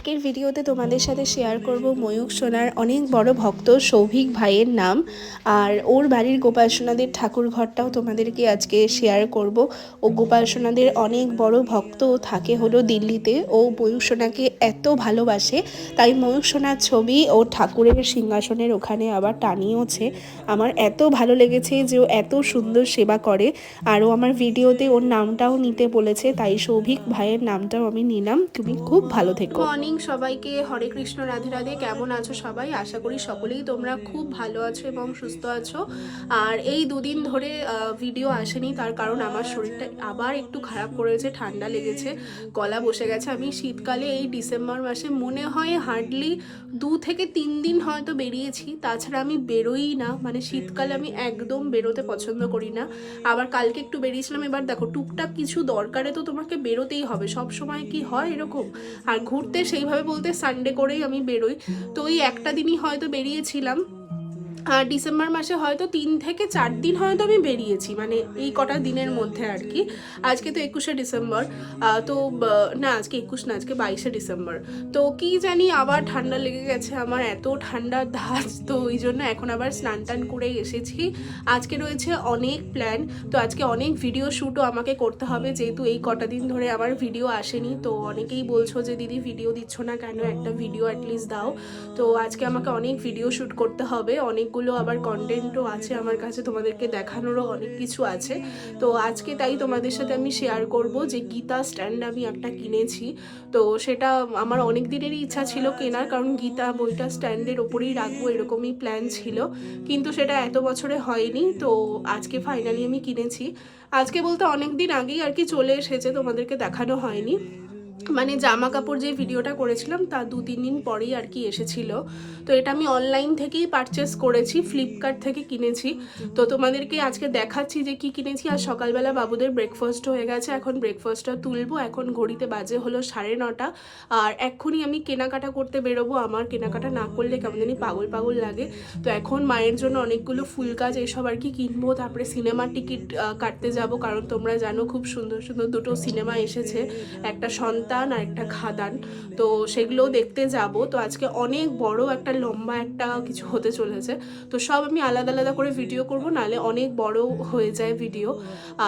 আজকের ভিডিওতে তোমাদের সাথে শেয়ার করব ময়ূক সোনার অনেক বড় ভক্ত সৌভিক ভাইয়ের নাম। আর ওর বাড়ির গোপাল সোনাদের ঠাকুর ঘরটাও তোমাদেরকে আজকে শেয়ার করব। ও গোপাল সোনাদের অনেক বড় ভক্ত থাকে হলো দিল্লিতে। ও ময়ূক সোনাকে এত ভালোবাসে, তাই ময়ূক সোনার ছবি ও ঠাকুরের সিংহাসনের ওখানে আবার টানিয়েওছে আমার এত ভালো লেগেছে যে ও এত সুন্দর সেবা করে। আর ও আমার ভিডিওতে ওর নামটাও নিতে বলেছে, তাই সৌভিক ভাইয়ের নামটাও আমি নিলাম। তুমি খুব ভালো থেকো। মর্নিং, সবাইকে হরে কৃষ্ণ, রাধে রাধে। কেমন আছো সবাই? আশা করি সকলেই তোমরা খুব ভালো আছো এবং সুস্থ আছো। আর এই দুদিন ধরে ভিডিও আসেনি, তার কারণ আমার শরীরটা আবার একটু খারাপ করেছে, ঠান্ডা লেগেছে, গলা বসে গেছে। আমি শীতকালে এই ডিসেম্বর মাসে মনে হয় হার্ডলি দু থেকে তিন দিন হয়তো বেরিয়েছি। তাছাড়া আমি বেরোই না মানে শীতকালে আমি একদম বেরোতে পছন্দ করি না। আবার কালকে একটু বেরিয়েছিলাম, এবার দেখো টুকটাক কিছু দরকারে তো তোমাকে বেরোতেই হবে। সব সময় কি হয় এরকম? আর ঘুরতে সেইভাবে বলতে সানডে করেই আমি বেরোই। তো ওই একটা দিনই হয়তো বেরিয়েছিলাম। আর ডিসেম্বর মাসে হয়তো তিন থেকে চার দিন হয়তো আমি বেরিয়েছি মানে এই কটা দিনের মধ্যে আর কি। আজকে তো একুশে ডিসেম্বর তো না, আজকে একুশ না, আজকে বাইশে ডিসেম্বর। তো কি জানি আবার ঠান্ডা লেগে গেছে, আমার এত ঠান্ডার ধাঁচ তো ওই জন্য এখন আবার স্নান টান করে এসেছি। আজকে রয়েছে অনেক প্ল্যান তো আজকে অনেক ভিডিও শ্যুটও আমাকে করতে হবে, যেহেতু এই কটা দিন ধরে আমার ভিডিও আসেনি, তো অনেকেই বলছো যে, দিদি ভিডিও দিচ্ছ না কেন? একটা ভিডিও অ্যাটলিস্ট দাও। তো আজকে আমাকে অনেক ভিডিও শ্যুট করতে হবে অনেকগুলো আবার কন্টেন্টও আছে আমার কাছে, তোমাদেরকে দেখানোরও অনেক কিছু আছে। তো আজকে তাই তোমাদের সাথে আমি শেয়ার করব যে গীতা স্ট্যান্ড আমি একটা কিনেছি। তো সেটা আমার অনেক দিনেরই ইচ্ছা ছিল কেনার, কারণ গীতা বইটা স্ট্যান্ডের ওপরেই রাখব এরকমই প্ল্যান ছিল। কিন্তু সেটা এত বছরে হয়নি, তো আজকে ফাইনালি আমি কিনেছি। আজকে বলতে অনেক দিন আগেই আর কি চলে এসেছে, তোমাদেরকে দেখানো হয়নি। মানে জামা কাপড় যে ভিডিওটা করেছিলাম, তা দু, তিন দিন পরেই আর কি এসেছিল। তো এটা আমি অনলাইন থেকেই পারচেস করেছি ফ্লিপকার্ট থেকে কিনেছি। তো তোমাদেরকে আজকে দেখাচ্ছি যে কি কিনেছি। আর সকালবেলা বাবুদের ব্রেকফাস্ট হয়ে গেছে। এখন ব্রেকফাস্টটা তুলবো। এখন ঘড়িতে বাজে হলো সাড়ে নটা। আর এক্ষুনি আমি কেনাকাটা করতে বেরোবো। আমার কেনাকাটা না করলে কেমন জানি পাগল পাগল লাগে। তো এখন মায়ের জন্য অনেকগুলো ফুল কাজ এসব আর কি কিনবো। তারপরে সিনেমার টিকিট কাটতে যাব। কারণ তোমরা জানো খুব সুন্দর সুন্দর দুটো সিনেমা এসেছে। একটা সন্তান আর একটা খাদান। তো সেগুলোও দেখতে যাব। তো আজকে অনেক বড় একটা, লম্বা একটা কিছু হতে চলেছে। তো সব আমি আলাদা আলাদা করে ভিডিও করব নালে অনেক বড় হয়ে যায় ভিডিও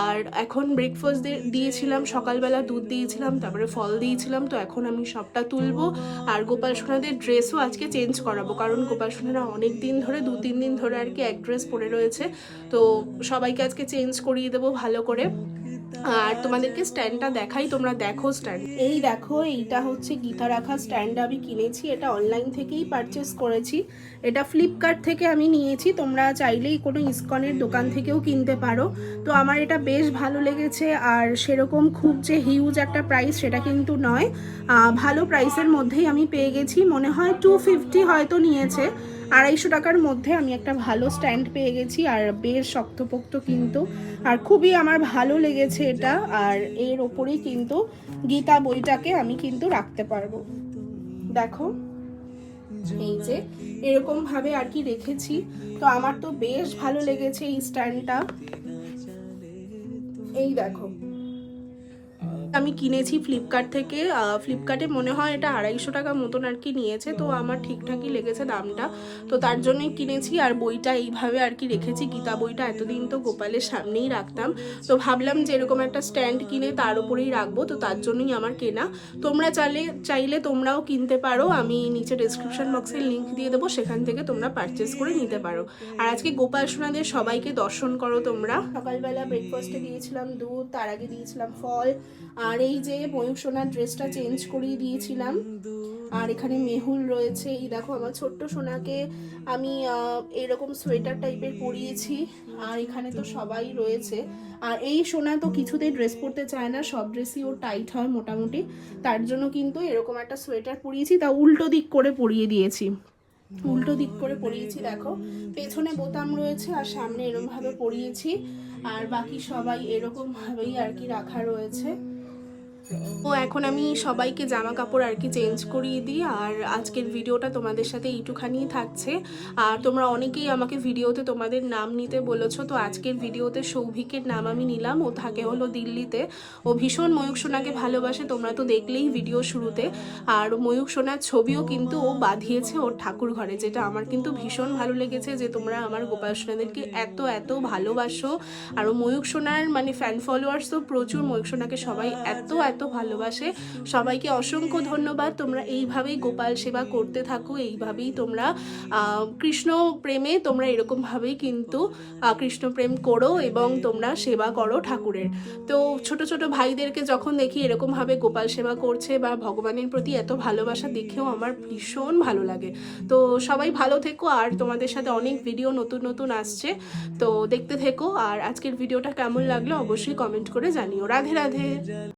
আর এখন ব্রেকফাস্ট দিয়েছিলাম, সকালবেলা দুধ দিয়েছিলাম, তারপরে ফল দিয়েছিলাম। তো এখন আমি সবটা তুলবো। আর গোপাল সোনাদের ড্রেসও আজকে চেঞ্জ করাবো। কারণ গোপাল সোনারা অনেক দিন ধরে, দু, তিন দিন ধরে আর কি এক ড্রেস পরে রয়েছে। তো সবাইকে আজকে চেঞ্জ করিয়ে দেবো ভালো করে। আর তোমাদেরকে স্ট্যান্ডটা দেখাই, তোমরা দেখো স্ট্যান্ড এই দেখো, এইটা হচ্ছে গীতা রাখা স্ট্যান্ড আমি কিনেছি, এটা অনলাইন থেকেই পারচেস করেছি। এটা ফ্লিপকার্ট থেকে আমি নিয়েছি, তোমরা চাইলেই কোনো ইসকনের দোকান থেকেও কিনতে পারো। তো আমার এটা বেশ ভালো লেগেছে, আর সেরকম খুব যে হিউজ একটা প্রাইস সেটা কিন্তু নয়। ভালো প্রাইসের মধ্যেই আমি পেয়ে গেছি, মনে হয় টু ফিফটি হয়তো নিয়েছে। আড়াইশো টাকার মধ্যে আমি একটা ভালো স্ট্যান্ড পেয়ে গেছি আর বেশ শক্তপোক্ত কিন্তু। আর খুবই আমার ভালো লেগেছে এটা আর এর ওপরেই কিন্তু গীতা বইটাকে আমি কিন্তু রাখতে পারব। দেখো, এই যে এরকম ভাবে আর কি রেখেছি। তো আমার তো বেশ ভালো লেগেছে এই স্ট্যান্ডটা। এই দেখো আমি কিনেছি ফ্লিপকার্ট থেকে ফ্লিপকার্টে মনে হয় এটা আড়াইশো টাকা মতন আর কি নিয়েছে, তো আমার ঠিকঠাকই লেগেছে দামটা। তো তার জন্যই কিনেছি, আর বইটা এইভাবে আর কি রেখেছি, গীতা বইটা এতদিন তো গোপালের সামনেই রাখতাম। তো ভাবলাম যে এরকম একটা স্ট্যান্ড কিনে তার উপরেই রাখব, তো তার জন্যই আমার কেনা। তোমরা চাইলে চাইলে তোমরাও কিনতে পারো, আমি নিচে ডিসক্রিপশন বক্সে লিঙ্ক দিয়ে দেবো, সেখান থেকে তোমরা পারচেস করে নিতে পারো। আর আজকে গোপাল সোনাদের সবাইকে দর্শন করো তোমরা। সকালবেলা ব্রেকফাস্টে দিয়েছিলাম দুধ, তার আগে দিয়েছিলাম ফল আর এই যে ময়ূর সোনার ড্রেসটা চেঞ্জ করিয়ে দিয়েছিলাম, আর এখানে মেহুল রয়েছে। এই দেখো, আমার ছোট্ট সোনাকে আমি এরকম সোয়েটার টাইপের পরিয়েছি, আর এখানে তো সবাই রয়েছে। আর এই সোনা তো কিছুতেই ড্রেস পরতে চায় না, সব ড্রেসই ও টাইট হয় মোটামুটি। তার জন্য কিন্তু এরকম একটা সোয়েটার পরিয়েছি, তা উল্টো দিক করে পরিয়ে দিয়েছি। উল্টো দিক করে পরিয়েছি, দেখো। পেছনে বোতাম রয়েছে, আর সামনে এরকম ভাবে পরিয়েছি, আর বাকি সবাই এরকমভাবেই আর কি রাখা রয়েছে। তো এখন আমি সবাইকে জামা কাপড় আর কি চেঞ্জ করিয়ে দিই, আর আজকের ভিডিওটা তোমাদের সাথে এইটুখানিই থাকছে। আর তোমরা অনেকেই আমাকে ভিডিওতে তোমাদের নাম নিতে বলেছ, তো আজকের ভিডিওতে সৌভিকের নাম আমি নিলাম। ও থাকে হলো দিল্লিতে। ও ভীষণ ময়ূক সোনাকে ভালোবাসে, তোমরা তো দেখলেই ভিডিও শুরুতে। আর ময়ূক সোনার ছবিও কিন্তু ও বাঁধিয়েছে ওর ঠাকুর ঘরে, যেটা আমার কিন্তু ভীষণ ভালো লেগেছে যে তোমরা আমার গোপাল সোনাদেরকে এত এত ভালোবাসো। আর ময়ূক সোনার মানে ফ্যান ফলোয়ার্স তো প্রচুর ময়ূক সোনাকে সবাই এত এত ভালোবাসে। সবাইকে অসংখ্য ধন্যবাদ। তোমরা এইভাবেই গোপাল সেবা করতে থাকো, এইভাবেই তোমরা কৃষ্ণ প্রেমে তোমরা এরকমভাবেই কিন্তু কৃষ্ণ প্রেম করো এবং তোমরা সেবা করো ঠাকুরের। তো ছোট ছোট ভাইদেরকে যখন দেখি এরকমভাবে গোপাল সেবা করছে বা ভগবানের প্রতি এত ভালোবাসা, দেখেও আমার ভীষণ ভালো লাগে। তো সবাই ভালো থেকো, আর তোমাদের সাথে অনেক ভিডিও নতুন নতুন আসছে। তো দেখতে থেকো, আর আজকের ভিডিওটা কেমন লাগল অবশ্যই কমেন্ট করে জানিও। রাধে রাধে।